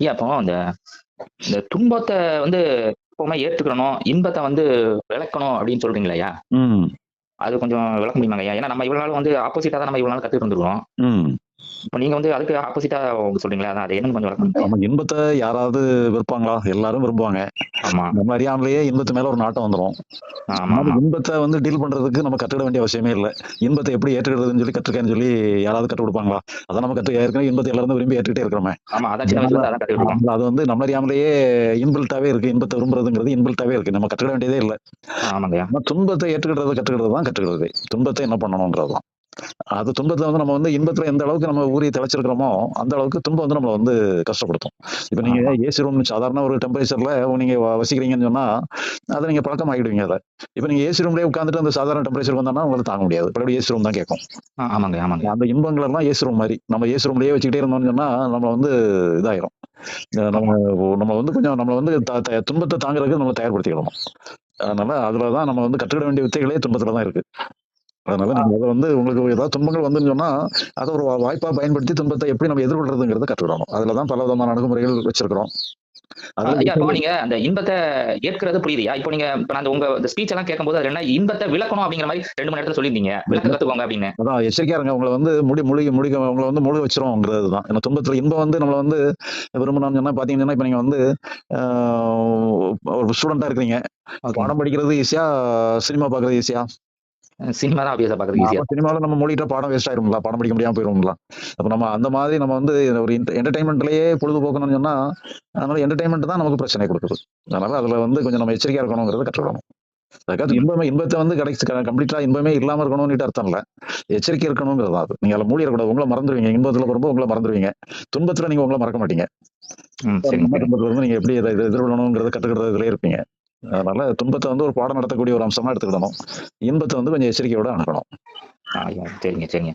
ஐயா அப்போ இந்த இந்த துன்பத்த வந்து எப்பவுமே ஏத்துக்கிறணும், இன்பத்த வந்து விலக்கணும் அப்படின்னு சொல்றீங்களா ஐயா? அது கொஞ்சம் விளக்க முடியுமாங்க ஐயா? ஏன்னா நம்ம இவ்வளவு நாள் வந்து ஆப்போசிட்டா தான் நம்ம இவ்வளவு நாள் கத்துட்டு வந்துருக்கோம். இப்ப நீங்க வந்து அதுக்கு ஆப்போசிட்டா சொல்றீங்களா? அது என்னன்னு கொஞ்சம்? நம்ம இன்பத்த யாராவது விருப்பாங்களா? எல்லாரும் விரும்புவாங்க. ஆமா. நம்ம அறியாமலேயே இன்பத்து மேல ஒரு நாட்டம் வந்துரும். ஆமா. இன்பத்த வந்து டீல் பண்றதுக்கு நம்ம கத்துக்கிட வேண்டிய அவசியமே இல்ல. இன்பத்த எப்படி ஏற்றுக்கிறதுன்னு சொல்லி கத்துக்கன்னு சொல்லி யாராவது கத்துக் குடுப்பாங்களா? அதான் நம்ம கத்து ஏற்கனவே இன்பத்த எல்லாரும் விரும்பி ஏற்றுக்கிட்டே இருக்கிறோமே. ஆமா. அதான். அது வந்து நம்ம அறியாமலேயே இன்பில்ட்டாவே இருக்கு. இன்பத்த விரும்புறதுங்கிறது இன்பில்ட்டாவே இருக்கு. நம்ம கத்துக்கிட வேண்டியதே இல்ல. ஆமாங்க துன்பத்தை ஏற்றுக்கிடுறத கத்துக்கிறது தான் கத்துக்கிறது. துன்பத்தை என்ன பண்ணணும்ன்றது தான். அது துன்பத்துல வந்து நம்ம வந்து இன்பத்துல எந்த அளவுக்கு நம்ம ஊறி திளைச்சிருக்கிறோமோ, அந்த அளவுக்கு துன்பம் வந்து நம்மள வந்து கஷ்டப்படுத்தும். இப்ப நீங்க. ஏசி ரூம் சாதாரண ஒரு டெம்பரேச்சர்ல நீங்க வசிக்கிறீங்கன்னு சொன்னா, அத நீங்க பழக்கமாக்கிடுவீங்க அத. இப்ப நீங்க ஏசி ரூம்லயே உட்கார்ந்துட்டு அந்த சாதாரண டெம்பரேச்சருக்கு வந்தோம்னா உங்களால தாங்க முடியாது. மறுபடியும் ஏசி ரூம் தான் கேட்கும். ஆமாங்க, ஆமாங்க. அந்த இன்பங்கள் எல்லாம் ஏசி ரூம் மாரி. நம்ம ஏசி ரூம்லயே வச்சுக்கிட்டே இருந்தோம்னு சொன்னா, நம்ம வந்து இதாயிரும். நம்ம நம்ம வந்து கொஞ்சம் நம்மள வந்து துன்பத்த தாங்குறதுக்கு நம்ம தயார்படுத்திக்கிடணும். அதனால அதுல தான் நம்ம வந்து கத்துக்கிட வேண்டிய வித்தைகளே துன்பத்துல தான் இருக்கு. அதனால. நீங்க அத வந்து உங்களுக்கு ஏதாவது துன்பங்கள் வந்துன்னு சொன்னா, அத ஒரு வா வாய்ப்பா பயன்படுத்தி துன்பத்த எப்படி நம்ம எதிர்கொள்றதுங்கிறத கத்துக்கிடணும். அதுல தான் பல விதமான அணுகுமுறைகள் வச்சிருக்கிறோம். நீங்க அந்த இன்பத்த ஏற்கிறது புரியுதுயா. இப்போ நீங்க இப்ப நான் அந்த உங்க ஸ்பீச் எல்லாம் கேட்கும்போது அதுல என்ன இன்பத்த விலக்கணும் அப்படிங்கிற மாரி 2 மணி நேரத்துல சொல்லியிருந்தீங்க. விளக்க கத்துக்கோங்க அப்படின்னு. அதான் எச்சரிக்கையா இருங்க. உங்கள வந்து முடி முழுகி முழுக உங்கள வந்து முழுக வச்சுரும்ங்கிறது தான். ஏன்னா துன்பத்துல இன்பம் வந்து நம்மள வந்து விரும்பணும்னு சொன்னா பார்த்தீங்கன்னா, இப்ப நீங்க வந்து ஒரு ஸ்டூடெண்ட்டா இருக்கிறீங்க. பாடம் படிக்கிறது ஈஸியா, சினிமா பார்க்கறது ஈஸியா? சினிமா தான் ஆப்வியஸா பார்க்கறதுக்கு ஈஸியா சினிமால நம்ம மூழ்கிட்டா பாடம் வேஸ்ட் ஆயிரும்ல. பாடம் படிக்க முடியாம போயிரும்ல. அப்ப நம்ம அந்த மாதிரி நம்ம வந்து ஒரு என்ட என்டர்டெயின்மென்ட்லயே பொழுது போக்கணும்னு சொன்னா, அதனால என்டர்டெயின்மென்ட் தான் நமக்கு பிரச்சனை குடுக்குது. அதனால அதுல வந்து கொஞ்சம் நம்ம எச்சரிக்கையா இருக்கணும்ங்கிறத கத்துக்கணும். அதுக்காக இன்பமே இன்பத்த வந்து கடைசி கம்ப்ளீட்டா இன்பமே இல்லாம இருக்கணும்னுட்டு அர்த்தம் இல்ல. எச்சரிக்கை இருக்கணும்ங்கிறது தான் அது. நீங்க அதுல மூழ்கிடக்கூடாது. உங்கள மறந்துருவீங்க. இன்பத்துல வரும்போது உங்கள மறந்துருவீங்க. துன்பத்துல நீங்க உங்கள மறக்க மாட்டீங்க. துன்பத்துல இருந்து நீங்க எப்படி இத எதிர்கொள்ளணும்ங்கிறத கத்துக்கிறதுலயே இருப்பீங்க. அதனால துன்பத்தை வந்து ஒரு பாடம் நடத்தக்கூடிய ஒரு அம்சமா எடுத்துக்கிடணும். இன்பத்தை வந்து கொஞ்சம் எச்சரிக்கையோட அணுகணும். சரிங்க, சரிங்க.